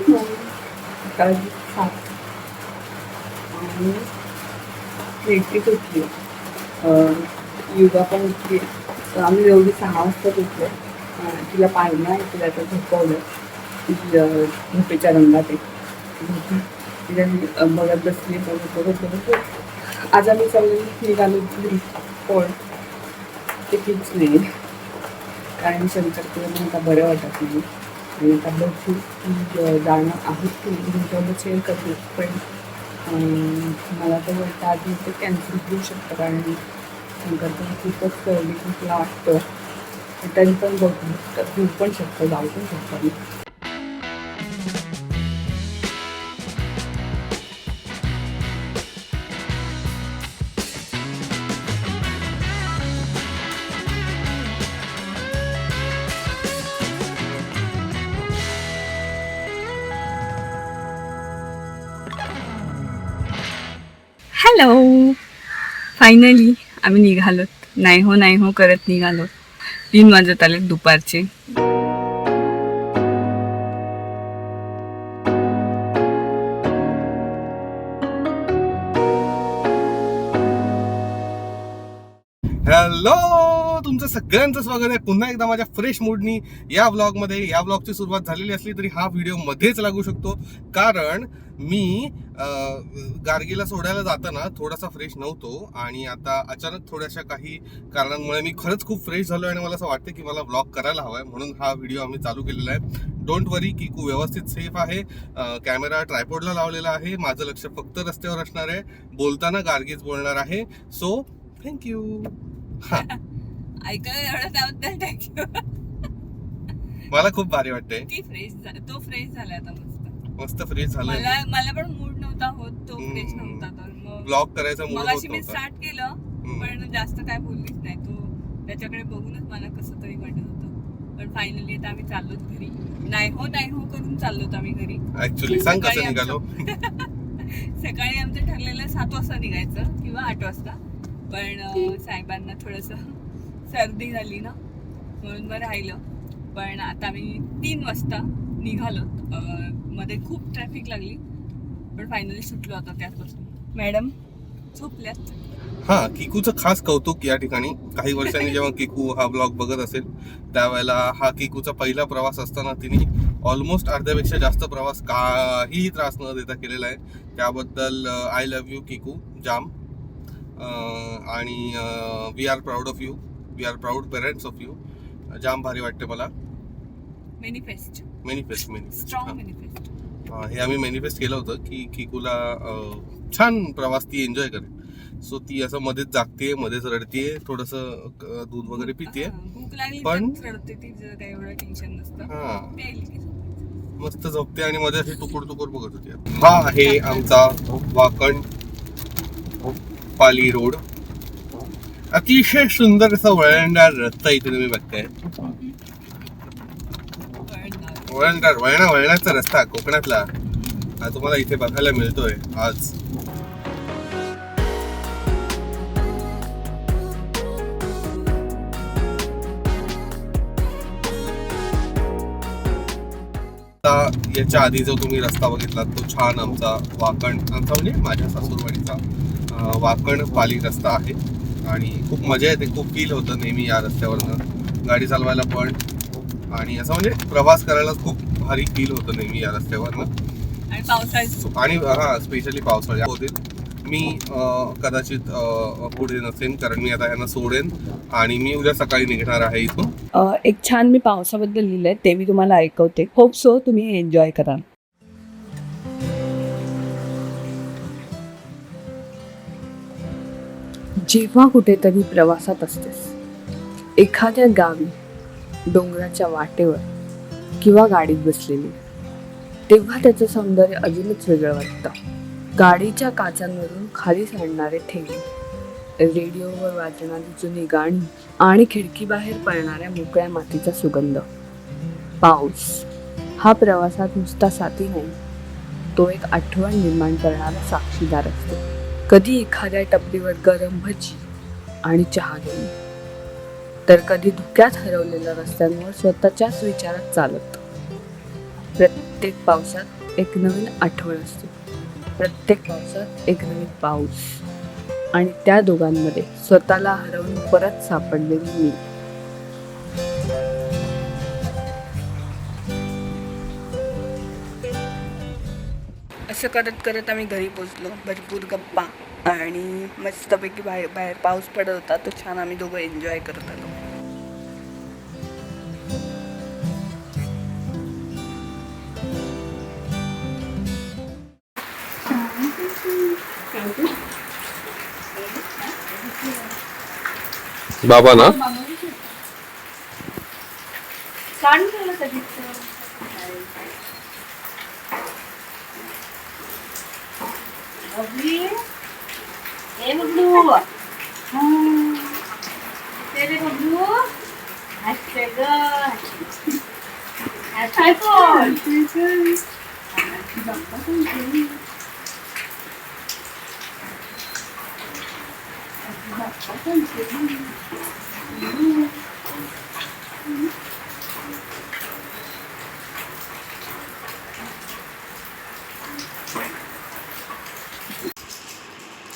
नऊ अकरा सात आणि प्रीती उठली युगा पण उठली तर आम्ही एवढी सहा वाजताच उठलो तिला पाहिलं आहे तिला तर झोपवलं झोपेच्या रंगात एक तिला बघत बसली बघत बघत बघत आज आम्ही चाललो निघालो घरी पण ते तीच नाही कारण शंकर तुला पण बरं वाटत नाही आणि आता जाणं आहेत की नाही शेअर करते. पण मला तर वाटतं आधी ते कॅन्सल होऊ शकतं कारण शंकर खूपच कळली की तुला वाटतं त्यांनी तरी पण बघू तर होऊ पण शकतं जाऊ पण शकतं. हॅलो फायनली आम्ही निघालोत. नाही हो नाही हो करत निघालो तीन वाजत आले दुपारचे. सगळ्यांचं स्वागत आहे. पुन्हा एकदा माझ्या फ्रेश मूडनी या ब्लॉगमध्ये या ब्लॉगची सुरुवात झालेली असली तरी हा व्हिडिओ मध्येच लागू शकतो. कारण मी गार्गीला सोडायला जाताना थोडासा फ्रेश नव्हतो आणि आता अचानक थोड्याशा काही कारणांमुळे मी खरंच खूप फ्रेश झालो आणि मला असं वाटतं की मला ब्लॉग करायला हवा आहे म्हणून हा व्हिडिओ आम्ही चालू केलेला आहे. डोंट वरी की खूप व्यवस्थित सेफ आहे. कॅमेरा ट्रायपॉडला लावलेला आहे. माझं लक्ष फक्त रस्त्यावर असणार आहे. बोलताना गार्गीच बोलणार आहे. सो थँक्यू हा. ऐकायला एवढं त्याबद्दल थँक्यू मला खूप भारी वाटतंय. ती फ्रेश तो फ्रेश झाला आता मस्त. मस्त फ्रेश झालं मला मला पण मूड नव्हता होत तो. फ्रेश नव्हता तर मग ब्लॉग करायचा मूड मी स्टार्ट केलं. पण जास्त काय बोललीच नाही. तो त्याच्याकडे बघूनच मला कसं तरी वाटत होतं. पण फायनली आता आम्ही चाललोच घरी. नाही हो नाही हो करून चाललोत आम्ही घरी. ऍक्च्युली सांग सकाळी कसं निघालो सकाळी आमचं ठरलेलं सात वाजता निघायचं किंवा आठ वाजता. पण साहेबांना थोडस सर्दी झाली ना म्हणून मग राहिलं. पण आता आम्ही तीन वाजता निघालो. मध्ये खूप ट्रॅफिक लागली. पण फायनली सुटलो आता त्याचपासून मॅडम झोपल्यात? हा किकूचं खास कौतुक या ठिकाणी. काही वर्षांनी जेव्हा किकू हा ब्लॉग बघत असेल त्यावेळेला हा किकूचा पहिला प्रवास असताना तिने ऑलमोस्ट अर्ध्यापेक्षा जास्त प्रवास काहीही त्रास न देता केलेला आहे. त्याबद्दल आय लव्ह यू किकू. जाम. आणि we are proud of you we are proud parents of you जाम भारी वाटते मला. Manifest manifest manifest strong manifest अं, हे आम्ही मॅनिफेस्ट केलं होतं की किकूला छान प्रवास ती एन्जॉय करेल. सो ती असं मध्येच जागते मध्येच रडतीये थोडस दूध वगैरे लागली पण- हा. मस्त झोपते आणि मध्ये अशी टुकुर टुकुर बघत होती. हा आहे आमचा वाकण पाली रोड. अतिशय सुंदर असं वळणदार रस्ता इथे तुम्ही बघताय. वळणदार. वळणा वळणाचा रस्ता कोकणातला. हा तुम्हाला इथे बघायला मिळतोय आज. याच्या आधी जो तुम्ही रस्ता बघितला तो छान आमचा वाकण आमचा म्हणजे माझ्या सासूरवाडीचा वाकण पाली रस्ता आहे. आणि खूप मजा येते खूप फील होतं नेहमी या रस्त्यावरनं. गाडी चालवायला पण. आणि असं म्हणजे प्रवास करायला खूप भारी फील होतं नेहमी या रस्त्यावरनं. आणि पावसाळ्यात? आणि हा स्पेशली पावसाळ्या होतील. मी कदाचित पुढे नसेन कारण मी आता ह्यांना सोडेन. आणि मी उद्या सकाळी निघणार आहे इथून. एक छान मी पावसाबद्दल लिहिलंय ते मी तुम्हाला ऐकवते. होप सो तुम्ही हे एन्जॉय कराल. जेव्हा कुठेतरी प्रवासात असतेस एखाद्या गावी डोंगराच्या वाटेवर किंवा गाडीत बसलेली तेव्हा त्याचं सौंदर्य अजूनच वेगळं वाटतं. गाडीच्या काचांवरून खाली सांडणारे ठेंगे रेडिओवर वाजणारी जुनी गाणी आणि खिडकीबाहेर पडणाऱ्या मोकळ्या मातीचा सुगंध. पाऊस. हा प्रवासात नुसता साथी नाही तो एक आठवण निर्माण करणारा साक्षीदार असतो. कधी एखाद्या टपरीवर गरम भजी आणि चहा घेऊन तर कधी धुक्यात हरवलेल्या रस्त्यांवर स्वतःच्याच विचारात चालत. प्रत्येक पावसात एक नवीन आठवण असते. प्रत्येक पावसात एक नवीन पाऊस. आणि त्या दोघांमध्ये स्वतःला हरवून परत सापडलेली मी. असं करत करत आम्ही घरी पोचलो भरपूर गप्पा आणि मस्तपैकी बाहेर बाहेर पाऊस पडत होता. तो छान आम्ही दोघं एन्जॉय करत आलो. बाबा ना. ए बबलू तेरे बबलू हसते ग हसताय कोण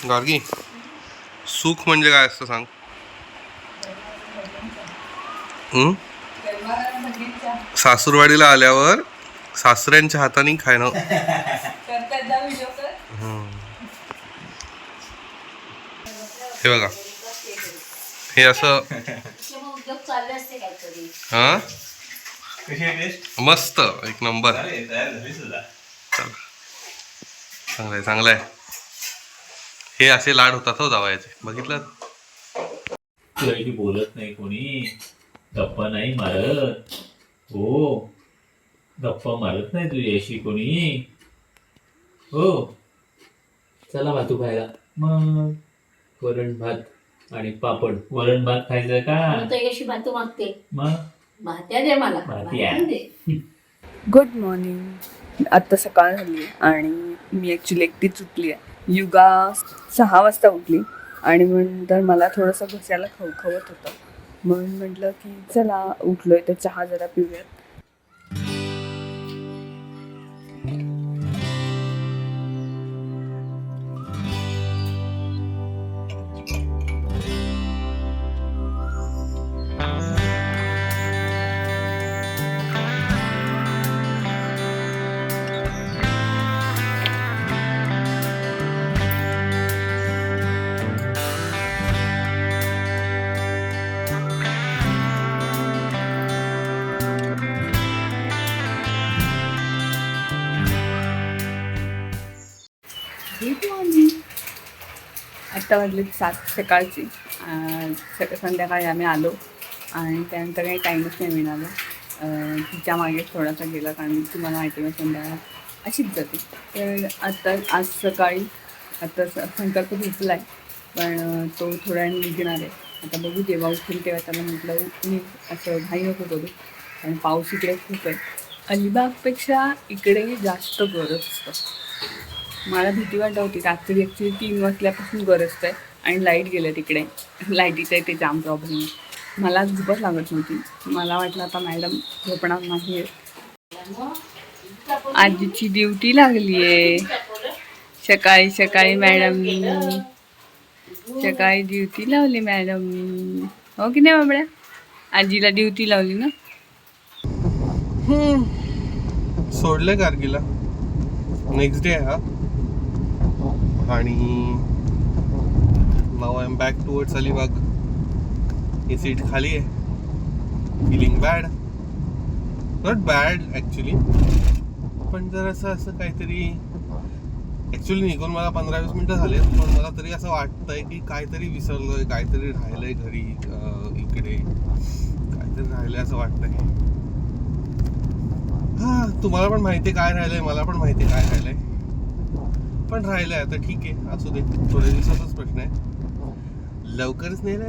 गार्गी सुख म्हणजे काय असतं सांग? सासूरवाडीला आल्यावर सासऱ्यांच्या हाताने खाणं हं. हे बघा. हे असं हा? आहे मस्त. एक नंबर. अरे तयार झाली सुद्धा चला चांगलं आहे चांगलं आहे हे असे लाड होतात हो जावायचे. बघितलं? बोलत नाही कोणी. गप्पा नाही मारत. हो. गप्पा मारत नाही तुझ्याशी कोणी. हो. चला भातू खायला. मग? वरण भात आणि पापड. वरण भात खायचं का? कशी भातू मागते. मग? भात्या दे मला. भात्या. भात्या दे. गुड मॉर्निंग आत्ता सकाळ झाली आणि मी ॲक्च्युली एकटीच उठली आहे. युगा सहा वाजता उठली आणि नंतर मला थोडंसं घशाला खवखवत होतं. म्हणून म्हटलं की चला उठलोय तर चहा जरा पिऊयात. झोपली तू आम्ही आत्ता वाजली सात सकाळची. सकाळ संध्याकाळी आम्ही आलो आणि त्यानंतर काही टाईमच नाही मिळाला. तिच्यामागे थोडासा गेला कारण तुम्हाला माहिती आहे संध्याकाळ अशीच जाते. तर आता आज सकाळी आता संकल्प झोपला आहे पण तो थोड्या निघणार आहे. आता बघू जेव्हा उठून तेव्हा त्याला म्हटलं मी असं घाई नको करू कारण पाऊस इकडे खूप आहे. अलिबागपेक्षा इकडे जास्त गरज असतं. मला भीती वाटत होती. रात्री ॲक्च्युली तीन वाजल्यापासून गरजत आहे आणि लाइट गेलं तिकडे. लाईटीचं ते जाम प्रॉब्लेम आहे. मला झोपच लागत नव्हती. मला वाटलं आता मॅडम झोपणार नाही आजीची ड्युटी लागली आहे सकाळी सकाळी मॅडमनी सकाळी ड्युटी लावली मॅडम. हो की नाही बाबड्या? आजीला ड्युटी लावली ना? सोडलं कारगिला नेक्स्ट डे हा. आणि now I am back towards Alibaug he seat खाली आहे. Feeling bad not bad actually पण जर असं असं काहीतरी ॲक्च्युली निघून मला पंधरा वीस मिनटं झाले पण मला तरी असं वाटतंय की काहीतरी विसरलोय काहीतरी राहिलंय घरी इकडे. काहीतरी राहिलंय असं वाटतंय. हा तुम्हाला पण माहिती आहे काय राहिलंय मला पण माहिती आहे काय राहिलंय. पण राहिलं आहे तर ठीक आहे. असू दे थोड्या दिवसाचाच प्रश्न आहे. लवकरच नाही ना